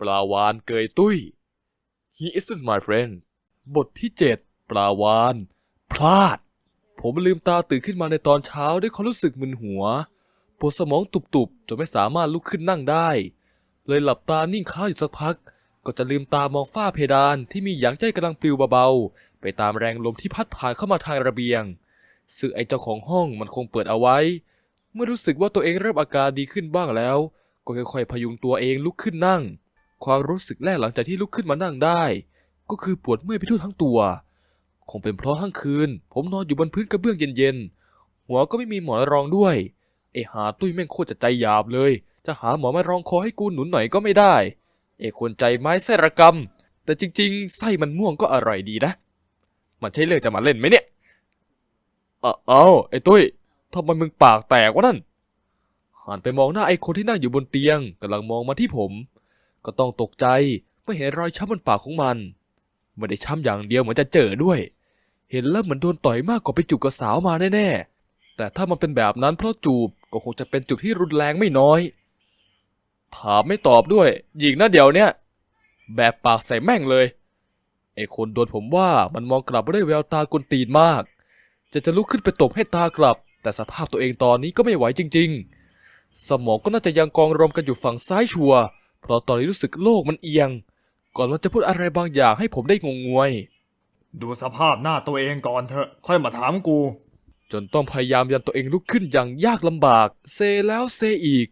ปลาวานเกยตุ้ย He isn't my friend บทที่ 7 ปลาวาน พลาด ผมลืมตาตื่นขึ้นมาในตอนเช้าด้วยความรู้สึกมึนหัว ปวดสมองตุบๆจนไม่สามารถลุกขึ้นนั่งได้ เลยหลับตานิ่งค้างอยู่สักพัก ก็จะลืมตามองฝ้าเพดานที่มีหยางใจกำลังปลิวเบาๆ ไปตามแรงลมที่พัดผ่านเข้ามาทางระเบียง ซึ่งไอเจ้าของห้องมันคงเปิดเอาไว้ เมื่อรู้สึกว่าตัวเองเริ่มอาการดีขึ้นบ้างแล้ว ก็ค่อยๆพยุงตัวเองลุกขึ้นนั่ง ความรู้สึกแรกหลังจากที่ลุกขึ้นมานั่งได้ ก็คือปวดเมื่อยไปทั่วทั้งตัว คงเป็นเพราะทั้งคืน ผมนอนอยู่บนพื้นกระเบื้องเย็นๆ หัวก็ไม่มีหมอนรองด้วย ไอหาตุ้ยแม่งโคตรจะใจหยาบเลย จะหาหมอมารองคอให้กูหนุนหน่อยก็ไม่ได้เอควรใจไม้ไส้ระกำแต่จริงๆ ไส้มันม่วงก็อร่อยดีนะ มันใช่เรื่องจะมาเล่นไหมเนี่ย เอ้าเอ้าไอ้ตุ้ยทำไมมึงปากแตกวะนั่นหันไปมองหน้าไอ้คนที่นั่งอยู่บนเตียงกำลังมองมาที่ผม ก็ต้องตกใจเมื่อเห็นรอยช้ำบนปากของมันไม่ได้ช้ำอย่างเดียวเหมือนจะเจอด้วย เห็นแล้วเหมือนโดนต่อยมากกว่าไปจูบกับสาวมาแน่ๆ แต่ถ้ามันเป็นแบบนั้นเพราะจูบก็คงจะเป็นจูบที่รุนแรงไม่น้อย ถามไม่ตอบด้วยหญิงนะเดี๋ยวเนี้ยแบบปากใส่แม่งเลยไอ้คนโดนผมว่ามันมองกลับมาด้วยแววตากลตีนมาก จะจะลุกขึ้นไปตบให้ตากลับ แต่สภาพตัวเองตอนนี้ก็ไม่ไหวจริง ๆ สมองก็น่าจะยังกองรวมกันอยู่ฝั่งซ้ายชัวร์ เพราะตอนนี้รู้สึกโลกมันเอียง ก่อนมันจะพูดอะไรบางอย่างให้ผมได้งงงวย ดูสภาพหน้าตัวเองก่อนเถอะ ค่อยมาถามกู จนต้องพยายามยันตัวเองลุกขึ้นอย่างยากลำบาก เซแล้วเซอีก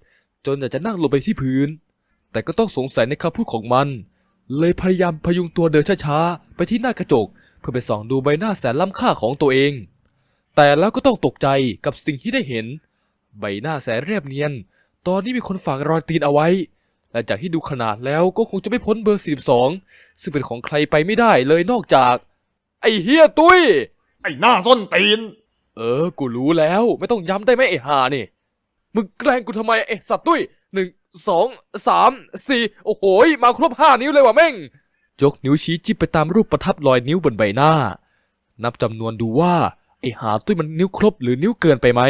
จนอยากจะนั่งลงไปที่พื้น แต่ก็ต้องสงสัยในคำพูดของมัน เลยพยายามพยุงตัวเดินช้าๆ ไปที่หน้ากระจก เพื่อไปส่องดูใบหน้าแสนล้ำค่าของตัวเอง แต่แล้วก็ต้องตกใจกับสิ่งที่ได้เห็น ใบหน้าแสนเรียบเนียน ตอนนี้มีคนฝากรอยตีนเอาไว้ และจากที่ดูขนาดแล้วก็คงจะไม่พ้นเบอร์ 42 ซึ่งเป็นของใครไปไม่ได้เลยนอกจาก ไอ้เฮียตุ้ย ไอ้หน้าส้นตีน เออ กูรู้แล้วไม่ต้องย้ำได้ไหมไอ้ห่านี่ มึงแกล้งกูทำไมไอ้สัตว์ตุ้ยหนึ่งสองสามสี่โอ้โหยมาครบห้านิ้วเลยว่ะแม่ง ยกนิ้วชี้จิ้มไปตามรูปประทับรอยนิ้วบนใบหน้า นับจำนวนดูว่า ไอ้หาตุ้ยมันนิ้วครบหรือนิ้วเกินไปไหม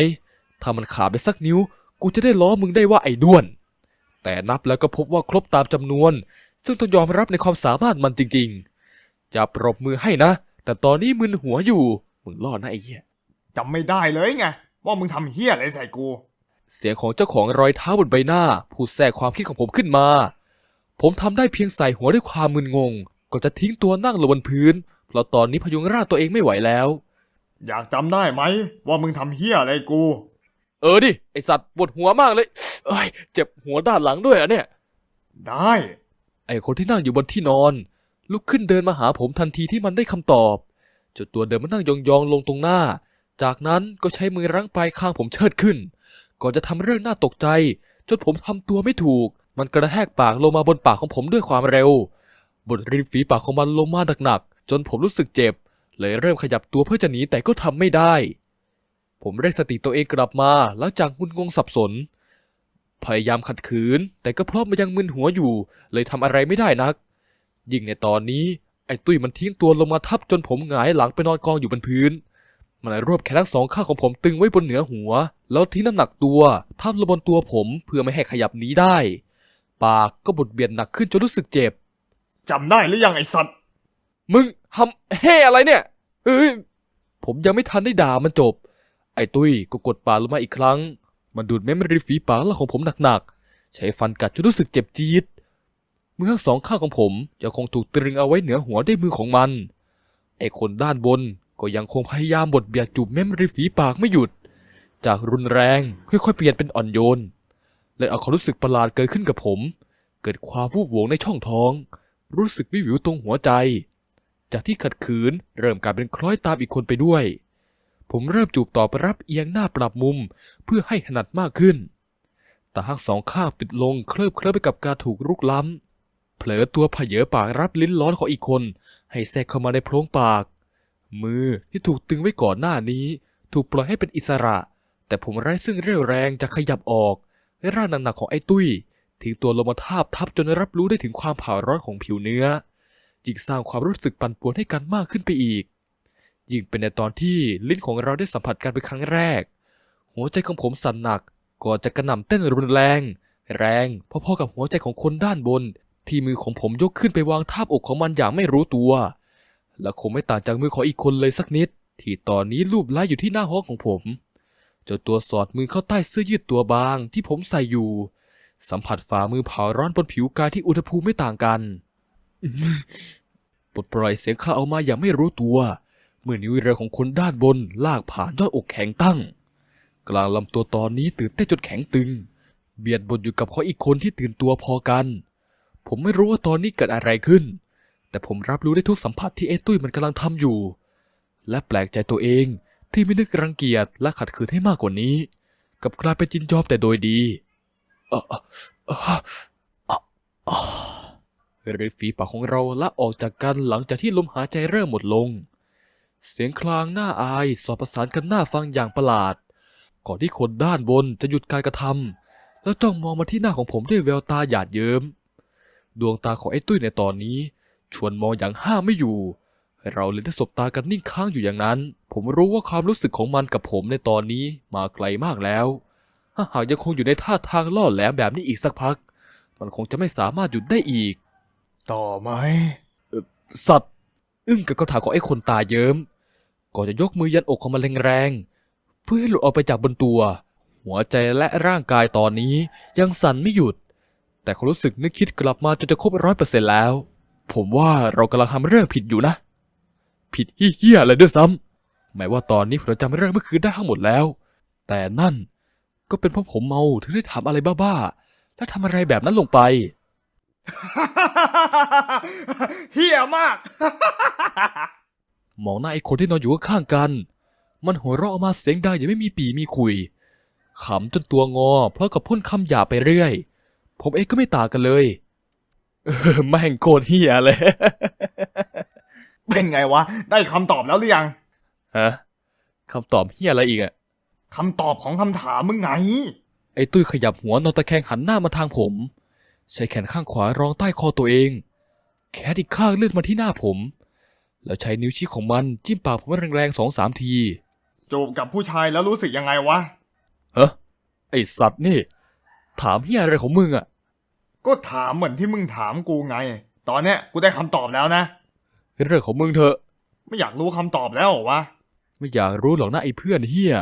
ถ้ามันขาดไปสักนิ้ว กูจะได้ล้อมึงได้ว่าไอ้ด้วน แต่นับแล้วก็พบว่าครบตามจำนวน ซึ่งต้องยอมรับในความสามารถมันจริงๆ จะปรบมือให้นะ แต่ตอนนี้มึนหัวอยู่ มึงรอดนะไอ้เหี้ยจำไม่ได้เลยไงว่ามึงทำเฮี้ยอะไรใส่กู เสียงของเจ้าของรอยเท้าบนใบหน้าพูดแทรกความคิดของผมขึ้นมา ผมทำได้เพียงใส่หัวด้วยความมึนงงก็จะทิ้งตัวนั่งลงบนพื้น เพราะตอนนี้พยุงร่างตัวเองไม่ไหวแล้ว อยากจำได้ไหมว่ามึงทำเฮี้ยอะไรกู เออดิ ไอสัตว์ปวดหัวมากเลย เอ้ย เจ็บหัวด้านหลังด้วยอะเนี่ย ได้ ไอคนที่นั่งอยู่บนที่นอน ลุกขึ้นเดินมาหาผมทันทีที่มันได้คำตอบเจนตัวเดินมานั่งยองๆลงตรงหน้า จากนั้นก็ใช้มือรั้งปลายคางผมเชิดขึ้น ก่อนจะทำเรื่องน่าตกใจ จนผมทำตัวไม่ถูก มันกระแทกปากลงมาบนปากของผมด้วยความเร็ว บนริมฝีปากของมันลงมาหนักๆจนผมรู้สึกเจ็บ เลยเริ่มขยับตัวเพื่อจะหนีแต่ก็ทำไม่ได้ ผมเรียกสติตัวเองกลับมาหลังจากงุนงงสับสน พยายามขัดขืน แต่ก็เพราะมันยังมึนหัวอยู่ เลยทำอะไรไม่ได้นัก ยิ่งในตอนนี้ไอ้ตุ้ยมันทิ้งตัวลงมาทับจนผมหงายหลังไปนอนกองอยู่บนพื้น มันรวบแขนทั้งสองข้างของผมตึงไว้บนเหนือหัว แล้วทิ้งน้ำหนักตัวทับลงบนตัวผมเพื่อไม่ให้ขยับหนีได้ ปากก็บดเบียดหนักขึ้นจนรู้สึกเจ็บจำได้หรือยังไอ้สัตว์ มึงทำเฮ่อะไรเนี่ย เอ้ย ผมยังไม่ทันได้ด่ามันจบ ไอ้ตุ้ยก็กดปากลงมาอีกครั้ง มันดูดเม็ดริฝีปากล้วของผมหนักๆ ใช้ฟันกัดจนรู้สึกเจ็บจี๊ดมือทั้งสองข้างของผมยังคงถูกตรึงเอาไว้เหนือหัวด้วยมือของมัน ไอ้คนด้านบนก็ยังคงพยายามบดเบียดจูบเม็ดริฝีปากไม่หยุด จากรุนแรงค่อยๆเปลี่ยนเป็นอ่อนโยน และเอาความรู้สึกประหลาดเกิดขึ้นกับผม เกิดความวูบหวงในช่องท้อง รู้สึกวิววิวตรงหัวใจ จากที่ขัดขืนเริ่มกลายเป็นคล้อยตามอีกคนไปด้วย ผมเริ่มจูบตอบรับเอียงหน้าปรับมุมเพื่อให้ถนัดมากขึ้น ตาทั้งสองข้างปิดลงเคลิบเคลิ้มไปกับการถูกรุกล้ำ เผลอตัวผเผยปากรับลิ้นร้อนของอีกคน ให้แทรกเข้ามาในโพรงปาก มือที่ถูกตึงไว้ก่อนหน้านี้ ถูกปล่อยให้เป็นอิสระ แต่ผมไร้ซึ่งเรี่ยวแรงจะขยับออกและร่างหนักๆของไอ้ตุ้ยทิ้งตัวลงมาทาบทับจนรับรู้ได้ถึงความเผาร้อนของผิวเนื้อยิ่งสร้างความรู้สึกปั่นป่วนให้กันมากขึ้นไปอีก ยิ่งเป็นในตอนที่ลิ้นของเราได้สัมผัสกันเป็นครั้งแรก หัวใจของผมสั่นหนักก่อนจะกระหน่ำเต้นรุนแรง แรงพอๆกับหัวใจของคนด้านบน ที่มือของผมยกขึ้นไปวางทาบอกของมันอย่างไม่รู้ตัว และคงไม่ต่างจากมือของอีกคนเลยสักนิด ที่ตอนนี้ลูบไล้อยู่ที่หน้าห้องของผมเจ้าตัวสอดมือเข้าใต้เสื้อยืดตัวบางที่ผมใส่อยู่ สัมผัสฝ่ามือเผาร้อนบนผิวกายที่อุณหภูมิไม่ต่างกันปลดปล่อยเสียงคลาออกมาอย่างไม่รู้ตัว เมื่อนิ้วเรือของคนด้านบนลากผ่านยอดอกแข็งตั้ง กลางลำตัวตอนนี้ตื่นเต้นจนแข็งตึง เบียดบนอยู่กับเขาอีกคนที่ตื่นตัวพอกัน ผมไม่รู้ว่าตอนนี้เกิดอะไรขึ้น แต่ผมรับรู้ได้ทุกสัมผัสที่ไอ้ตุ้ยมันกำลังทำอยู่ และแปลกใจตัวเองที่ไม่นึกรังเกียจและขัดขืนให้มากกว่านี้ กับกลายเป็นจินยอมแต่โดยดีเอ่อเอ่อเอ่อเอ่อเริฝีปากของเราละออกจากกันหลังจากที่ลมหายใจเริ่มหมดลง เสียงคลางน่าอายสอบประสานกันน่าฟังอย่างประหลาด ก่อนที่คนด้านบนจะหยุดการกระทำแล้วจ้องมองมาที่หน้าของผมด้วยแววตาหยาดเยิ้ม ดวงตาของไอ้ตุ้ยในตอนนี้ ชวนมองอย่างห้ามไม่อยู่ เราเลยได้สบตากันนิ่งค้างอยู่อย่างนั้น ผมรู้ว่าความรู้สึกของมันกับผมในตอนนี้มาไกลมากแล้ว ถ้าหากยังคงอยู่ในท่าทางล่อแหลมแบบนี้อีกสักพัก มันคงจะไม่สามารถหยุดได้อีก ต่อไหมสัตว์ อึ้งกับคำถามของไอ้คนตาเยิ้ม ก่อนจะยกมือยันอกของมันแรงๆเพื่อให้หลุดออกไปจากบนตัว หัวใจและร่างกายตอนนี้ยังสั่นไม่หยุด แต่ความรู้สึกนึกคิดกลับมาจนจะครบร้อยเปอร์เซ็นต์แล้ว ผมว่าเรากำลังทำเรื่องผิดอยู่นะ ผิดเฮี้ยๆเลยด้วยซ้ำแม้ว่าตอนนี้ผมจำเรื่องเมื่อคืนได้ทั้งหมดแล้ว แต่นั่นก็เป็นเพราะผมเมาถึงได้ทำอะไรบ้าๆและทำอะไรแบบนั้นลงไปเฮี้ยมาก มองหน้าไอ้คนที่นอนอยู่ข้างๆกัน มันหัวเราะออกมาเสียงดังอย่างไม่มีปีมีคุยขำจนตัวงอ เพราะกับพ่นคำหยาบไปเรื่อย ผมเองก็ไม่ต่างกันเลยเออแม่งโคตรเฮียเลย เป็นไงวะ ได้คำตอบแล้วหรือยัง ฮะคำตอบเฮียอะไรอีกอะคำตอบของคำถามมึงไง ไอ้ตุ้ยขยับหัวนอนตะแคงหันหน้ามาทางผม ใช้แขนข้างขวารองใต้คอตัวเอง แขนอีกข้างเลื่อนมาที่หน้าผม แล้วใช้นิ้วชี้ของมันจิ้มปากผมแรงๆสองสามที จูบกับผู้ชายแล้วรู้สึกยังไงวะ เฮ้ไอสัตว์นี่ ถามเฮียอะไรของมึงอะก็ถามเหมือนที่มึงถามกูไง ตอนเนี้ยกูได้คำตอบแล้วนะ เรื่องของมึงเถอะ ไม่อยากรู้คำตอบแล้วเหรอวะ ไม่อยากรู้หรอกนะไอ้เพื่อนเฮีย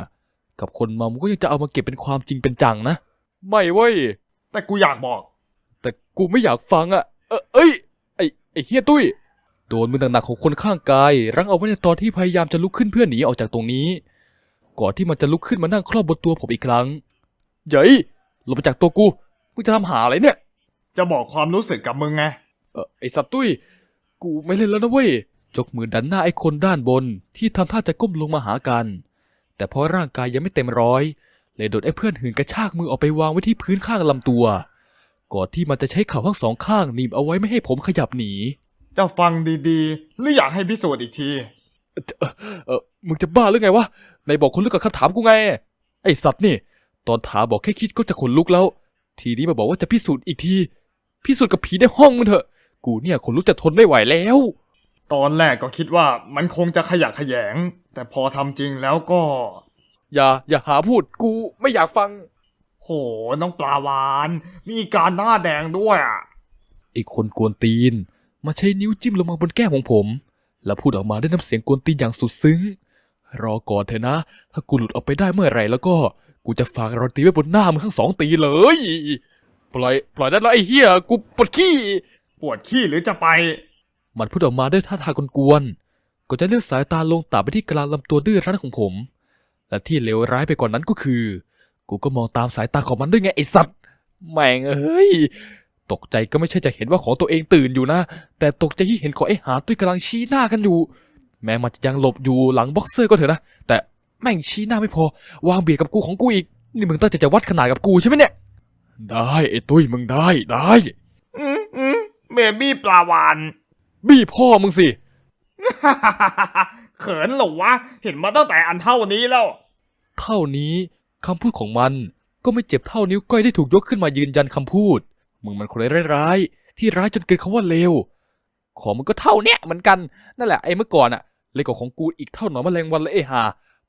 กับคนเมามันก็ยังจะเอามาเก็บเป็นความจริงเป็นจังนะ ไม่เว้ย แต่กูอยากบอก แต่กูไม่อยากฟังอะเออเอ้ย ไอ้ไอ้เฮียตุ้ย โดนมือหนักๆของคนข้างกาย รั้งเอาไว้ในตอนที่พยายามจะลุกขึ้นเพื่อหนีออกจากตรงนี้ ก่อนที่มันจะลุกขึ้นมานั่งครอบบนตัวผมอีกครั้งเย้ยลงมาจากตัวกูมึงจะทำหาอะไรเนี่ย จะบอกความรู้สึกกับมึงไง เออไอ้สัตว์ตุ้ย กูไม่เล่นแล้วนะเว้ยจกมือดันหน้าไอ้คนด้านบนที่ทำท่าจะก้มลงมาหากัน แต่เพราะร่างกายยังไม่เต็มร้อย เลยโดนไอ้เพื่อนหืนกระชากมือออกไปวางไว้ที่พื้นข้างลำตัว ก่อนที่มันจะใช้เข่าทั้งสองข้างหนีบเอาไว้ไม่ให้ผมขยับหนี จะฟังดีๆ หรืออยากให้พิสูจน์อีกที เออมึงจะบ้าหรือไงวะในบอกคนลึกกับคำถามกูไง ไอ้สัตว์นี่ ตอนถามบอกแค่คิดก็จะขนลุกแล้ว ทีนี้มาบอกว่าจะพิสูจน์อีกที พิสูจน์กับผีในห้องมึงเถอะ กูเนี่ยขนลุกจะทนไม่ไหวแล้ว ตอนแรกก็คิดว่ามันคงจะขยะแขยง แต่พอทำจริงแล้วก็ อย่า อย่าหาพูดกูไม่อยากฟัง โห น้องปลาวาน มีการหน้าแดงด้วยอะ ไอ้คนกวนตีน มาใช้นิ้วจิ้มลงมาบนแก้มของผม แล้วพูดออกมาด้วยน้ำเสียงกวนตีนอย่างสุดซึ้ง รอก่อนเถอะนะ ถ้ากูหลุดออกไปได้เมื่อไหร่แล้วก็ กูจะฝากรอนตีไว้บนหน้ามึงทั้งสองตีเลย ปล่อย ปล่อยได้แล้วไอ้เหี้ย กูปวดขี้ ปวดขี้หรือจะไป มันพูดออกมาด้วยท่าทางกวนๆก็จะเลือกสายตาลงต่ำไปที่กลางลำตัวดื้อรั้นของผม และที่เลวร้ายไปกว่านั้นก็คือ กูก็มองตามสายตาของมันด้วยไงไอสัตว์ แม่งเอ้ย ตกใจก็ไม่ใช่จะเห็นว่าของตัวเองตื่นอยู่นะ แต่ตกใจที่เห็นของไอ้หาตุ้ยกำลังชี้หน้ากันอยู่ แม้มันจะยังหลบอยู่หลังบ็อกเซอร์ก็เถอะนะ แต่แม่งชี้หน้าไม่พอ วางเบียดกับกูของกูอีก นี่มึงตั้งใจจะวัดขนาดกับกูใช่ไหมเนี่ย ได้ไอ้ตุ้ยมึงได้ได้อืมอืมเบบี้ปลาวานบี้พ่อมึงสิ เขินเหรอวะ เห็นมาตั้งแต่อันเท่านี้แล้ว เท่านี้คำพูดของมันก็ไม่เจ็บเท่านิ้วก้อยที่ถูกยกขึ้นมายืนยันคำพูด มึงมันคนร้ายๆที่ร้ายจนเกินคำว่าเลว ของมึงก็เท่าเนี้ยเหมือนกัน นั่นแหละไอ้เมื่อก่อนอะเล็กกว่าของกูอีกเท่าหนอนแมลงวันเลยไอ้ห่า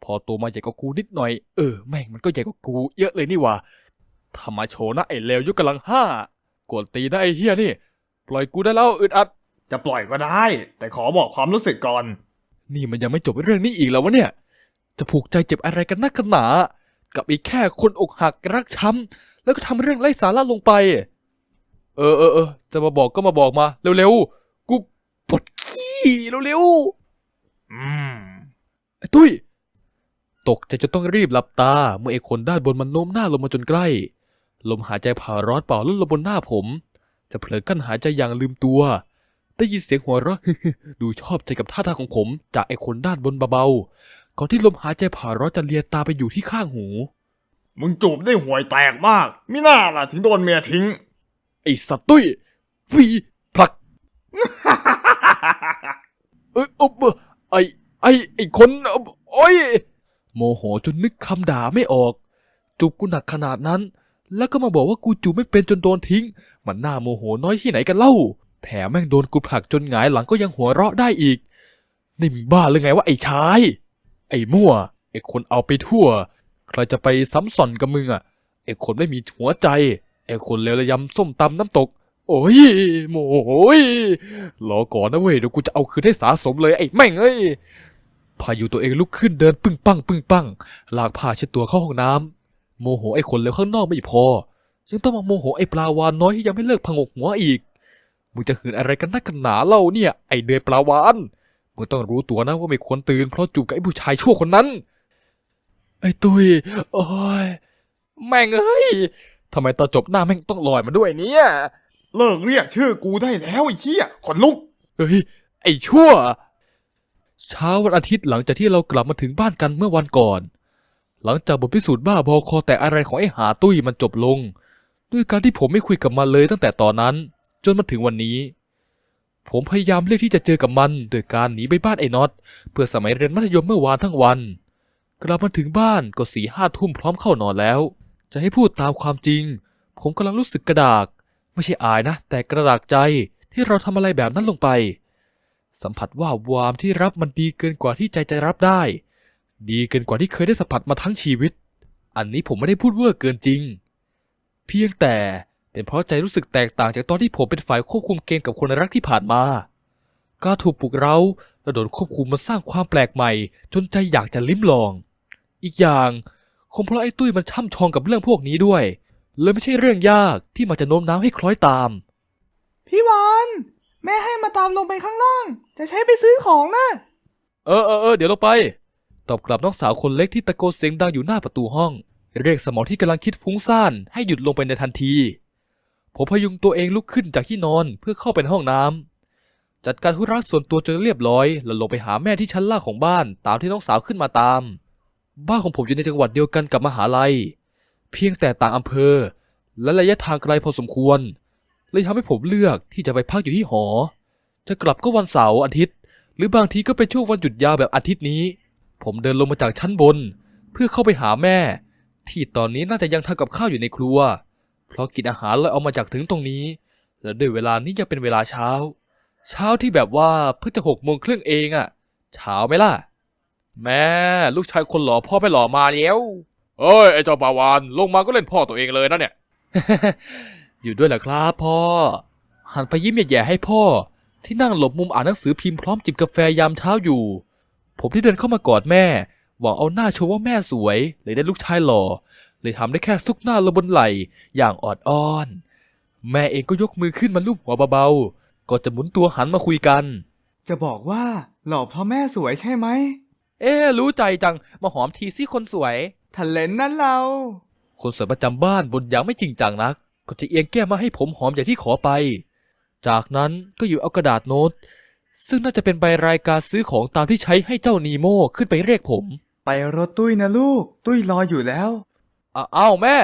พอโตมาใหญ่กว่ากูนิดหน่อย เออแม่งมันก็ใหญ่กว่ากูเยอะเลยนี่หว่าทำมาโชว์นะไอ้เลวยกกำลังห้ากดตีนะไอ้เฮียนี่ ปล่อยกูได้แล้วอึดอัด จะปล่อยก็ได้ แต่ขอบอกความรู้สึกก่อน นี่มันยังไม่จบเรื่องนี้อีกแล้ววะเนี่ย จะผูกใจเจ็บอะไรกันนักกันหนา กับอีกแค่คนอกหักรักช้ำแล้วก็ทำเรื่องไร้สาระลงไป เออเออเออจะมาบอกก็มาบอกมาเร็วๆกูปวดขี้เร็วอืมๆไอ้ตุ้ยตกใจจนต้องรีบหลับตา เมื่อไอ้คนด้านบนมันโน้มหน้าลงมาจนใกล้ ลมหายใจผ่าร้อนเป่าลดลงบนหน้าผม จะเผลอกั้นหายใจอย่างลืมตัว ได้ยินเสียงหัวเราะดูชอบใจกับท่าทางของผม จากไอ้คนด้านบนเบาๆก่อนที่ลมหายใจผ่าร้อนจะเลียตาไปอยู่ที่ข้างหู มึงจูบได้ห่วยแตกมากมิน่าล่ะถึงโดนเมียทิ้ง ไอ้สัตว์ตุ้ยวีผลักเอ้ยอบไอ้ไอ้ไอ้คนเอ้าโอ้ยโมโหจนนึกคำด่าไม่ออก จูบกูหนักขนาดนั้น แล้วก็มาบอกว่ากูจูบไม่เป็นจนโดนทิ้ง มันน่าโมโหน้อยที่ไหนกันเล่า แถมแม่งโดนกูผลักจนหงายหลังก็ยังหัวเราะได้อีก นี่มึงบ้าหรือไงวะไอ้ชาย ไอ้มั่ว ไอ้คนเอาไปทั่ว ใครจะไปซ้ำส่อนกับมึงอะ ไอ้คนไม่มีหัวใจ ไอ้คนเลวระยำส้มตำน้ำตก โอ้ยโมโหยรอก่อนนะเว้ยเดี๋ยวกูจะเอาคืนให้สาสมเลยไอ้แม่งเอ้ยพายุตัวเองลุกขึ้นเดินปึ้งปังปึ้งปังลากผ้าเช็ดตัวเข้าห้องน้ำโมโหไอ้คนเลวข้างนอกไม่พอยังต้องมาโมโหไอ้ปลาวานน้อยที่ยังไม่เลิกพะงกหัวอีกมึงจะหืนอะไรกันนักกันหนาเล่าเนี่ย ไอ้เดือยปลาวานมึงต้องรู้ตัวนะว่าไม่ควรตื่นเพราะจูบกับไอ้ผู้ชายชั่วคนนั้น ไอ้ตุยโอ้ยแม่งเอ้ย ทำไมตอนจบหน้าแม่งต้องลอยมาด้วยเนี่ย เลิกเรียกชื่อกูได้แล้วไอ้เหี้ยขนลุก เฮ้ย ไอ้ชั่ว เช้าวันอาทิตย์หลังจากที่เรากลับมาถึงบ้านกันเมื่อวันก่อน หลังจากบทพิสูจน์บ้าบอคอแต่อะไรของไอ้หาตุ้ยมันจบลง ด้วยการที่ผมไม่คุยกับมันเลยตั้งแต่ตอนนั้น จนมาถึงวันนี้ ผมพยายามเลือกที่จะเจอกับมัน โดยการหนีไปบ้านไอ้น็อตเพื่อสมัยเรียนมัธยมเมื่อวานทั้งวัน กลับมาถึงบ้านก็สี่ห้าทุ่มพร้อมเข้านอนแล้ว จะให้พูดตามความจริง ผมกำลังรู้สึกกระดาก ไม่ใช่อายนะ แต่กระดากใจที่เราทำอะไรแบบนั้นลงไป สัมผัสว่าวามที่รับมันดีเกินกว่าที่ใจจะรับได้ ดีเกินกว่าที่เคยได้สัมผัสมาทั้งชีวิต อันนี้ผมไม่ได้พูดเวอร์เกินจริง เพียงแต่เป็นเพราะใจรู้สึกแตกต่างจากตอนที่ผมเป็นฝ่ายควบคุมเกมกับคนรักที่ผ่านมาการถูกปลุกเร้าและโดนควบคุมมาสร้างความแปลกใหม่ จนใจอยากจะลิ้มลอง อีกอย่าง คงเพราะไอ้ตุ้ยมันช่ำชองกับเรื่องพวกนี้ด้วย เลยไม่ใช่เรื่องยากที่มันจะโน้มน้าวให้คล้อยตาม พี่วานแม่ให้มาตามลงไปข้างล่าง จะใช้ไปซื้อของนะ เออเออเออเดี๋ยวเราไป ตอบกลับน้องสาวคนเล็กที่ตะโกนเสียงดังอยู่หน้าประตูห้อง เรียกสมองที่กำลังคิดฟุ้งซ่านให้หยุดลงไปในทันที ผมพยุงตัวเองลุกขึ้นจากที่นอนเพื่อเข้าไปในห้องน้ำจัดการธุระส่วนตัวจนเรียบร้อย แล้วลงไปหาแม่ที่ชั้นล่างของบ้านตามที่น้องสาวขึ้นมาตาม บ้านของผมอยู่ในจังหวัดเดียวกันกับมหาลัย เพียงแต่ต่างอำเภอ และระยะทางไกลพอสมควร เลยทำให้ผมเลือกที่จะไปพักอยู่ที่หอ จะกลับก็วันเสาร์อาทิตย์ หรือบางทีก็เป็นช่วงวันหยุดยาวแบบอาทิตย์นี้ ผมเดินลงมาจากชั้นบน เพื่อเข้าไปหาแม่ ที่ตอนนี้น่าจะยังทำกับข้าวอยู่ในครัว เพราะกินอาหารเลยเอามาจากถึงตรงนี้ และด้วยเวลานี้ยังเป็นเวลาเช้า เช้าที่แบบว่าเพิ่งจะหกโมงครึ่งเองอะเช้าไหมล่ะ แม่ลูกชายคนหล่อพ่อไปหล่อมาแล้วเอ้ยไอ้เจ้าปาวานลงมาก็เล่นพ่อตัวเองเลยนะเนี่ย อยู่ด้วยเหรอครับพ่อ หันไปยิ้มแย่ๆให้พ่อ ที่นั่งหลบมุมอ่านหนังสือพิมพ์พร้อมจิบกาแฟยามเช้าอยู่ ผมที่เดินเข้ามากอดแม่ หวังเอาหน้าโชว์ว่าแม่สวย เลยได้ลูกชายหล่อ เลยทำได้แค่ซุกหน้าลงบนไหล่อย่างออดอ้อน แม่เองก็ยกมือขึ้นมาลูบหัวเบาๆก็จะหมุนตัวหันมาคุยกัน จะบอกว่าหล่อเพราะแม่สวยใช่ไหม เอ๊ะรู้ใจจัง มาหอมทีสิคนสวยทะเลนนั่นเรา คนสวยประจำบ้านบนอย่างไม่จริงจังนัก ก็จะเอียงแก้มมาให้ผมหอมอย่างที่ขอไป จากนั้นก็หยิบเอากระดาษโน้ต ซึ่งน่าจะเป็นใบรายการซื้อของตามที่ใช้ให้เจ้านีโมขึ้นไปเรียกผม ไปรถตุ้ยนะลูก ตุ้ยรออยู่แล้วอ้าอ้าวแม่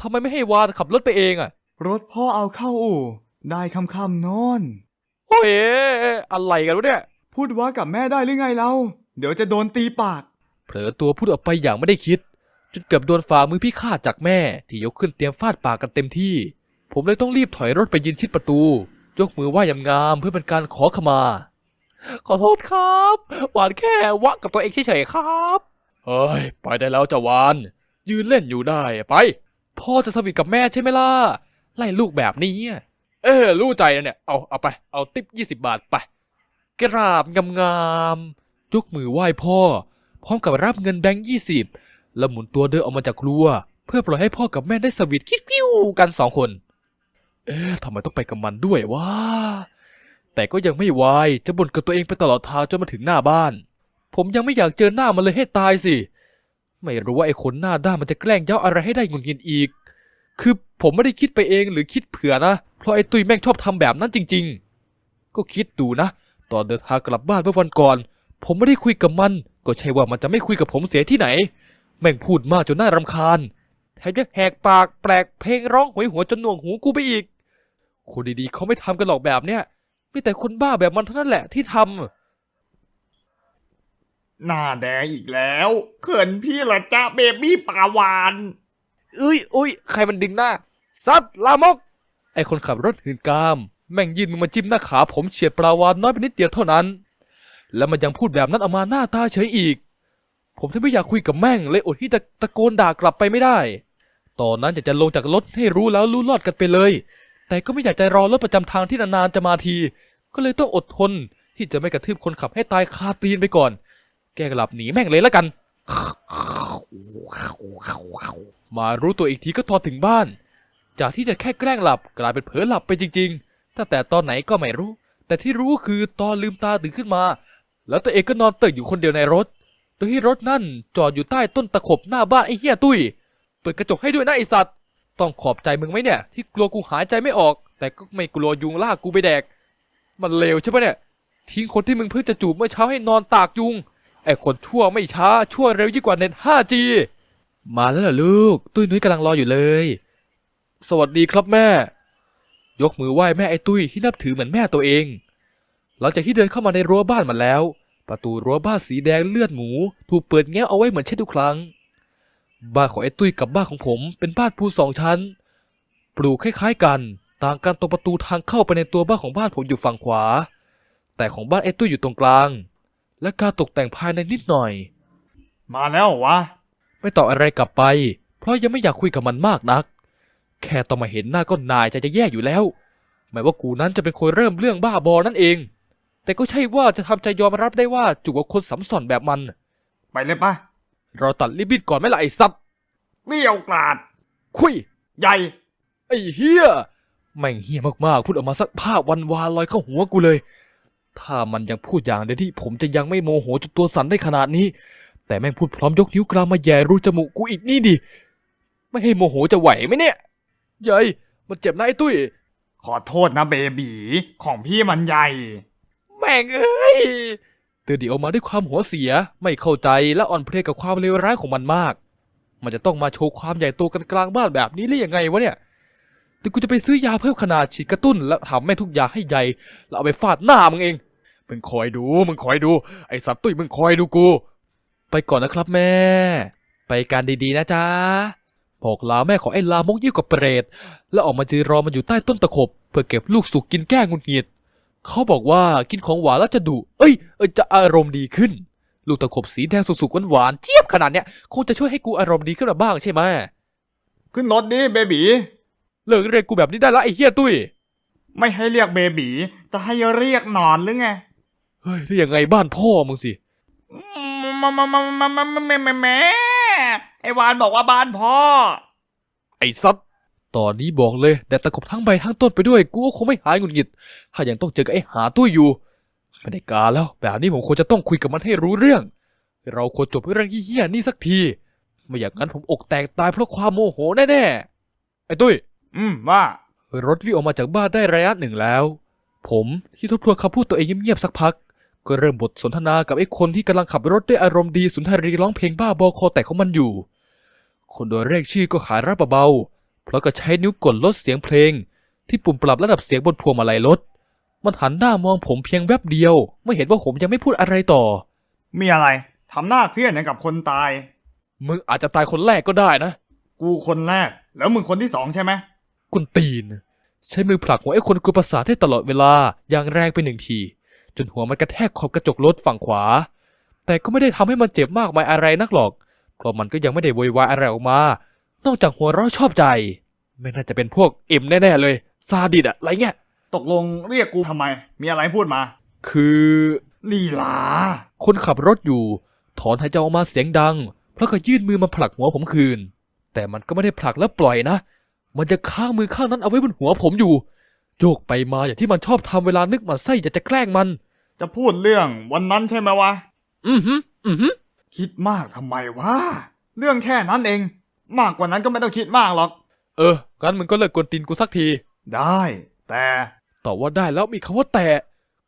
ทำไมไม่ให้วานขับรถไปเองอะรถพ่อเอาเข้าอู่ ได้คำคำๆโนอนโอ้ยอะไรกันวะเนี่ย พูดว่ากับแม่ได้หรือไงเรา เดี๋ยวจะโดนตีปาก เผลอตัวพูดออกไปอย่างไม่ได้คิด จนเกือบโดนฝ่ามือพี่ฆาตจากแม่ที่ยกขึ้นเตรียมฟาดปากกันเต็มที่ ผมเลยต้องรีบถอยรถไปยืนชิดประตู ยกมือไหว้ยำงามเพื่อเป็นการขอขมา ขอโทษครับ หวานแค่วะกับตัวเองเฉยๆครับเฮ้ยไปได้แล้วจ้ะหวาน ยืนเล่นอยู่ได้ไป พ่อจะสวีทกับแม่ใช่ไหมล่ะไล่ลูกแบบนี้อะเออรู้ใจนะเนี่ยเอาเอาไปเอาติปยี่สิบบาทไปกราบงามๆ ยกมือไหว้พ่อ พร้อมกับรับเงินแบงค์ยี่สิบแล้วหมุนตัวเดินออกมาจากครัว เพื่อปล่อยให้พ่อกับแม่ได้สวีทคิดคิ้วกันสองคน เอ๊ะทำไมต้องไปกับมันด้วยวะแต่ก็ยังไม่วายจะบ่นกับตัวเองไปตลอดทางจนมาถึงหน้าบ้าน ผมยังไม่อยากเจอหน้ามันเลยให้ตายสิ ไม่รู้ว่าไอ้คนหน้าด้านมันจะแกล้งเย้าอะไรให้ได้งุดหงิดอีก คือผมไม่ได้คิดไปเองหรือคิดเผื่อนะ เพราะไอ้ตุยแม่งชอบทำแบบนั้นจริง ๆ ก็คิดดูนะ ตอนเดินทางกลับบ้านเมื่อวันก่อน ผมไม่ได้คุยกับมัน ก็ใช่ว่ามันจะไม่คุยกับผมเสียที่ไหน แม่งพูดมากจนน่ารำคาญ แถมยังแหกปากแปลกเพลงร้องหวยหัวจนหน่วงหูกูไปอีก คนดีๆเขาไม่ทำกันหรอกแบบเนี้ยมีแต่คนบ้าแบบมันเท่านั้นแหละที่ทำหน้าแดงอีกแล้ว เขินพี่ละจ้าเบบี้ปาวานเอ้ยอุ้ยใครมันดึงหน้า ซัดลามก ไอคนขับรถหืนกาม แม่งยื่นมือมาจิ้มหน้าขาผมเฉียดปลาวานน้อยไปนิดเดียวเท่านั้น แล้วมันยังพูดแบบนั้นออกมาหน้าตาเฉยอีก ผมที่ไม่อยากคุยกับแม่งเลยอดที่จะตะโกนด่ากลับไปไม่ได้ ตอนนั้นอยากจะลงจากรถให้รู้แล้วรู้รอดกันไปเลย แต่ก็ไม่อยากจะรอรถประจำทางที่นานๆจะมาที ก็เลยต้องอดทนที่จะไม่กระทืบคนขับให้ตายคาตีนไปก่อน แกกลับหนีแม่งเลยแล้วกัน มารู้ตัวอีกทีก็ตอนถึงบ้าน จากที่จะแค่แกล้งหลับกลายเป็นเผลอหลับไปจริง ๆ ตั้งแต่ตอนไหนก็ไม่รู้ แต่ที่รู้คือตอนลืมตาตื่นขึ้นมา แล้วตัวเองก็นอนตื่นอยู่คนเดียวในรถ โดยที่รถนั่นจอดอยู่ใต้ต้นตะขบหน้าบ้านไอ้เหี้ยตุ้ย เปิดกระจกให้ด้วยนะไอสัตว์ ต้องขอบใจมึงไหมเนี่ย ที่กลัวกูหายใจไม่ออก แต่ก็ไม่กลัวยุงลากกูไปแดก มันเลวใช่ปะเนี่ย ทิ้งคนที่มึงเพิ่งจะจูบเมื่อเช้าให้นอนตากยุง ไอ้คนชั่วไม่ช้าชั่วเร็วยิ่งกว่าเน็ต 5G มาแล้วเหรอลูก ตุ้ยนุ้ยกำลังรออยู่เลย สวัสดีครับแม่ ยกมือไหว้แม่ไอ้ตุ้ยที่นับถือเหมือนแม่ตัวเอง หลังจากที่เดินเข้ามาในรั้วบ้านมาแล้ว ประตูรั้วบ้านสีแดงเลือดหมู ถูกเปิดแง้มเอาไว้เหมือนเช่นทุกครั้ง บ้านของไอ้ตุ้ยกับบ้านของผมเป็นบ้านปูนสองชั้น ปลูกคล้ายๆกัน ต่างกันตรงประตูทางเข้าไปในตัวบ้านของบ้านผมอยู่ฝั่งขวา แต่ของบ้านไอ้ตุ้ยอยู่ตรงกลาง และการตกแต่งภายในนิดหน่อย มาแล้วเหรอวะ ไม่ตอบอะไรกลับไป เพราะยังไม่อยากคุยกับมันมากนัก แค่ต้องมาเห็นหน้าก็นายใจจะแย่อยู่แล้วหมายว่ากูนั้นจะเป็นคนเริ่มเรื่องบ้าบอนั่นเอง แต่ก็ใช่ว่าจะทำใจยอมรับได้ว่าจูบกับคนสัมสอนแบบมัน ไปเลยปะเราตัดลิบบิดก่อนไหมล่ะไอ้สัตว์เลี้ยวกราด คุย ใหญ่ ไอ้เฮียแม่งเฮียมากๆ พูดออกมาสักภาพวันวานลอยเข้าหัวกูเลย ถ้ามันยังพูดอย่างเดียวที่ผมจะยังไม่โมโหจนตัวสั่นได้ขนาดนี้ แต่แม่งพูดพร้อมยกนิ้วกลางมาแย่รูจมูกกูอีกนี่ดิ ไม่ให้โมโหจะไหวไหมเนี่ย ใหญ่ มันเจ็บนะไอ้ตุ้ย ขอโทษนะเบบีของพี่มันใหญ่ แม่งเอ้ยเตือนดีออกมาด้วยความหัวเสีย ไม่เข้าใจและอ่อนเพลียกับความเลวร้ายของมันมาก มันจะต้องมาโชว์ความใหญ่โตกันกลางบ้านแบบนี้ได้ยังไงวะเนี่ยแต่กูจะไปซื้อยาเพิ่มขนาดฉีดกระตุ้น แล้วทำแม่ทุกอย่างให้ใหญ่แล้วเอาไปฟาดหน้ามึงเอง มึงคอยดู มึงคอยดู ไอ้สัตว์ตุ้ยมึงคอยดูกู ไปก่อนนะครับแม่ ไปการดีๆนะจ๊ะบอกลาแม่ของไอ้ลามกยิ่งกับเปรต แล้วออกมาจือรอมันอยู่ใต้ต้นตะขบ เพื่อเก็บลูกสุกกินแก้งุนหงิด เขาบอกว่ากินของหวานแล้วจะดุ เอ้ยเอ้ยจะอารมณ์ดีขึ้น ลูกตะขบสีแดงสุกๆหวานๆเจี๊ยบขนาดเนี้ยคงจะช่วยให้กูอารมณ์ดีขึ้นมาบ้างใช่ไหมขึ้นรถดิเบบีเลิกเรียกกูแบบนี้ได้ละไอ้เฮียตุ้ย ไม่ให้เรียกเบบีจะให้เรียกหนอนหรือไง เฮ้ยแล้วยังไงบ้านพ่อมึงสิมามามามามามาแม่แม่แม่ไอวานบอกว่าบ้านพ่อ ไอ้ซับ ตอนนี้บอกเลยแต่ตะขบทั้งใบทั้งต้นไปด้วย กูก็คงไม่หายหงุดหงิด ถ้ายังต้องเจอกับไอ้หาตุ้ยอยู่ ไม่ได้การแล้ว แบบนี้ผมควรจะต้องคุยกับมันให้รู้เรื่อง เราควรจบเรื่องเหี้ยๆนี่สักที ไม่อย่างนั้นผมอกแตกตายเพราะความโมโหแน่ๆ ไอ้ตุ้ย อืมว่ารถวิ่งออกมาจากบ้านได้ระยะหนึ่งแล้ว ผมที่ทบทวนคำพูดตัวเองเงียบๆสักพัก ก็เริ่มบทสนทนากับไอ้คนที่กำลังขับรถด้วยอารมณ์ดีสุนทรีร้องเพลงบ้าบอคอแตกของมันอยู่ คนโดยเรียกชื่อก็ขายรับเบาเพราะก็ใช้นิ้วกดลดเสียงเพลง ที่ปุ่มปรับระดับเสียงบนพวงมาลัยรถมันหันหน้ามองผมเพียงแวบเดียว ไม่เห็นว่าผมยังไม่พูดอะไรต่อ มีอะไรทำหน้าเครียดอย่างกับคนตาย มึงอาจจะตายคนแรกก็ได้นะ กูคนแรก แล้วมึงคนที่สองใช่ไหมกุนตีน ใช้มือผลักหัวไอ้คนกลัวประสาทให้ตลอดเวลาอย่างแรงไปหนึ่งที จนหัวมันกระแทกขอบกระจกรถฝั่งขวา แต่ก็ไม่ได้ทำให้มันเจ็บมากมายอะไรนักหรอก เพราะมันก็ยังไม่ได้โวยวายอะไรออกมา นอกจากหัวเราะชอบใจ ไม่น่าจะเป็นพวกเอ็มแน่ๆเลย ซาดิสอะอะไรเงี้ย ตกลงเรียกกูทำไม มีอะไรพูดมา คือลีลา คนขับรถอยู่ ถอนหายใจออกมาเสียงดัง เพราะก็ยื่นมือมาผลักหัวผมคืน แต่มันก็ไม่ได้ผลักแล้วปล่อยนะ มันจะค้างมือข้างนั้นเอาไว้บนหัวผมอยู่ โยกไปมาอย่างที่มันชอบทำเวลานึกหมันไส้อยากจะแกล้งมัน จะพูดเรื่องวันนั้นใช่ไหมวะ อือหืออือหือ คิดมากทำไมวะ เรื่องแค่นั้นเอง มากกว่านั้นก็ไม่ต้องคิดมากหรอก เออ งั้นมึงก็เลิกกวนตีนกูสักที ได้ แต่ต่อว่าได้แล้วมีคำว่าแต่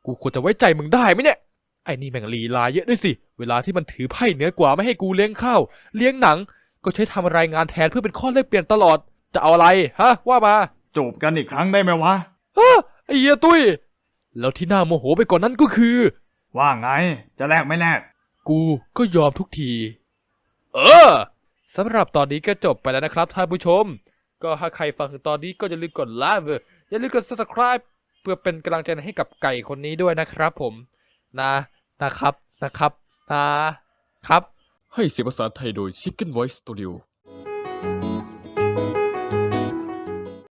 กูควรจะไว้ใจมึงได้ไหมเนี่ย ไอ้นี่แม่งลีลาเยอะด้วยสิ เวลาที่มันถือไพ่เหนือกว่าไม่ให้กูเลี้ยงข้าว เลี้ยงหนัง ก็ใช้ทำรายงานแทนเพื่อเป็นข้อแลกเปลี่ยนตลอด จะเอาอะไรฮะ ว่ามาจูบกันอีกครั้งได้ไหมวะฮะไอ้เหี้ยตุ้ย แล้วที่น่าโมโหไปกว่อนนั้นก็คือ ว่าไง จะแลกไม่แลก กูก็ยอมทุกที เออ สำหรับตอนนี้ก็จบไปแล้วนะครับท่านผู้ชม ก็ถ้าใครฟังถึงตอนนี้ก็อย่าลืมกดไลค์อย่าลืมกด subscribe เพื่อเป็นกำลังใจให้กับไก่คนนี้ด้วยนะครับผมนะนะครับนะครับนะครับ ให้เสียงภาษาไทยโดย Chicken Voice Studio